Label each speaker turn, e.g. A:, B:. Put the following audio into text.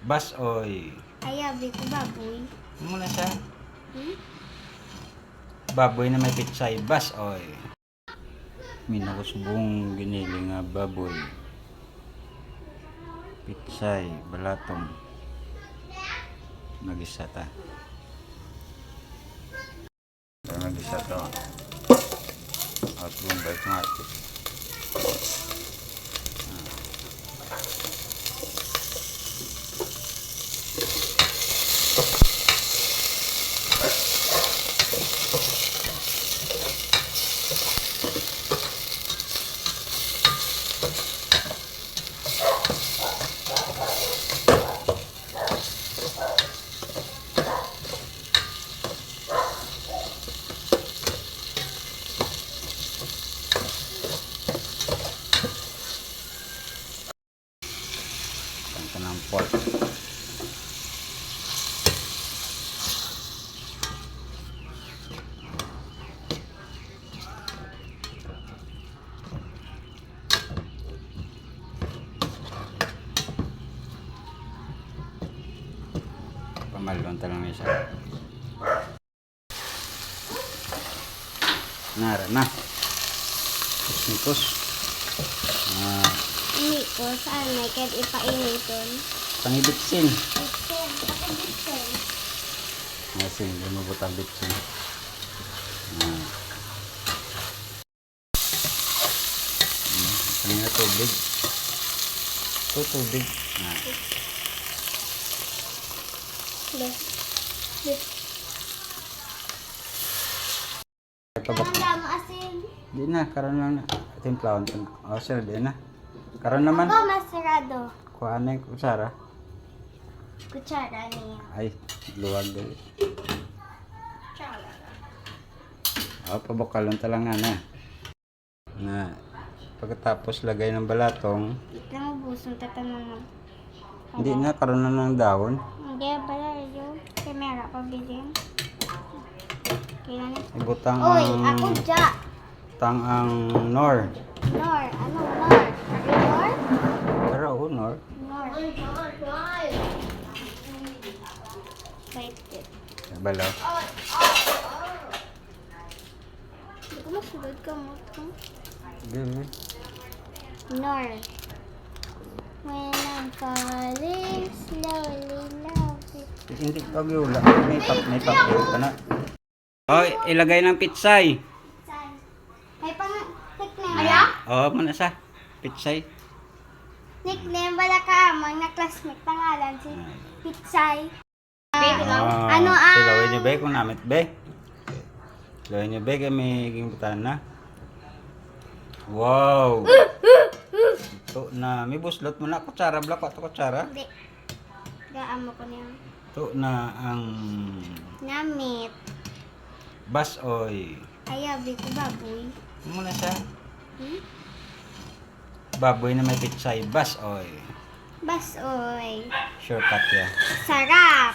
A: Bas oy.
B: Ayabi ko baboy.
A: Muna sa
B: Hmm?
A: baboy na may pitsay. Bas oy. Minakusbong giniling nga baboy. Pitsay, balatong. Magisa ta. Magisa to. At bumbay kumati. Pamalon talang isa. Nara na. Kusnikos. Ah,
B: Hindi ko, saan may kahit ipainiton.
A: Pangibitsin. Asin, lumabot bitsin. Ah. Hmm, Kanina tubig. Ito tubig. Ah.
B: Ang asin.
A: Di na, karon lang na. Na. O, sir, di na. Karon naman.
B: Ako masarado.
A: Kuha na yung kutsara.
B: Kutsara niya.
A: Ay, luwag.
B: Kutsara.
A: O, pabakalon talang nga na. Na, pagkatapos lagay ng balatong,
B: Ito mo busong tatanong mo.
A: hindi na, karon na ng dahon.
B: Hindi, bala yung camera pa bilhin. Kaya na.
A: Ibutang
B: Uy,
A: ang,
B: ako dya.
A: tang ang nor.
B: Nor, ano? Nor? Wait.
A: Balaw.
B: Hindi ko masulod ka mo.
A: Dili.
B: Nor. When I'm falling slowly, love it.
A: Hindi pag yula. May pap, may papel ka na. O, ilagay ng pitsay.
B: May pang nickname. Aya?
A: O, muna sa. Pitsay.
B: Nickname wala ka amang na classmate pangalan si Pitsay.
A: Ah,
B: Ano ang-
A: Tilawin niyo be kung namit be. Tilawin niyo be kaya may higing butana. Wow! Ito na, may buslot mo na. Kutsara, black ato kutsara.
B: Hindi. Gaan mo ko niya.
A: Ito na ang
B: Namit.
A: bas oy.
B: Ayabi ko baboy.
A: Muna sa
B: Hmm?
A: baboy na may pitsay. Bas oy.
B: Basoy.
A: Shortcut ya.
B: Sarap.